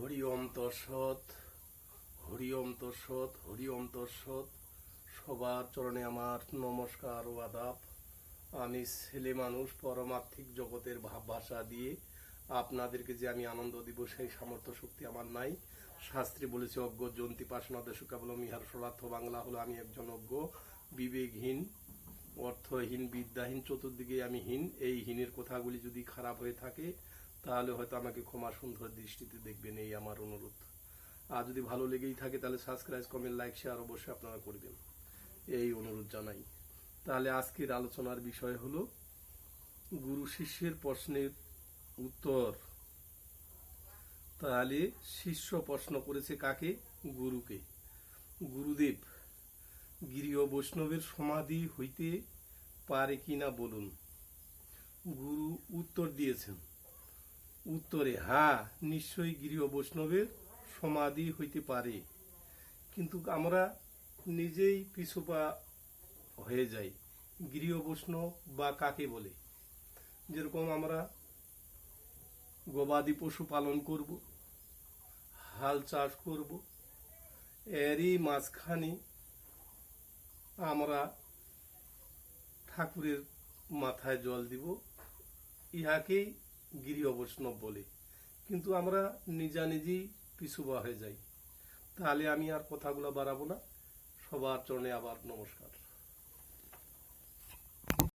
হরি ওম হরি ওম হরি ওম সবার চরণে আমার নমস্কার ও আদাব। আমি ছেলে মানুষ, পরমার্থিক জগতের ভাব ভাষা দিয়ে আপনাদেরকে যে আমি আনন্দ দিব, সেই সামর্থ্য শক্তি আমার নাই। শাস্ত্রী বলেছে, অজ্ঞ জন্তি পাশনা দেশুকা বলো মিহার সলার্থ বাংলা হলো আমি একজন অজ্ঞ, বিবেকহীন, অর্থহীন, বিদ্যাহীন, চতুর্দিকে আমি হীন। এই হীনের কথাগুলি যদি খারাপ হয়ে থাকে তাহলে হয়তো আমাকে ক্ষমা সুন্দর দৃষ্টিতে দেখবেন, এই আমার অনুরোধ। আর যদি ভালো লেগেই থাকে, তাহলে সাবস্ক্রাইব কমেন্ট লাইক শেয়ার অবশ্যই আপনারা করবেন। এই অনুরোধ জানাই। তাহলে আজকের আলোচনার বিষয় হলো গুরু শিষ্যের প্রশ্নের উত্তর। তাহলে শিষ্য প্রশ্ন করেছে কাকে? গুরুকে। গুরুদেব গিরিয় বৈষ্ণবের সমাধি হইতে পারে কিনা বলুন। গুরু উত্তর দিয়েছেন। উত্তরে, হা, নিশ্চয়ই গিরিয় বৈষ্ণবের সমাধি হইতে পারে। কিন্তু আমরা নিজেই পিছুপা হয়ে যাই। গৃহ বৈষ্ণব বা কাকে বলে? যেরকম আমরা গবাদি পশু পালন করব, হাল চাষ করব, এরই মাঝখানে আমরা ঠাকুরের মাথায় জল দিব। ইহাকেই গিরি অবৈষ্ণব বলে। কিন্তু আমরা নিজানিজি পিছু পিছুবা হয়ে যাই। তাহলে আমি আর কথাগুলো বাড়াবো না। সবার চরণে আবার নমস্কার।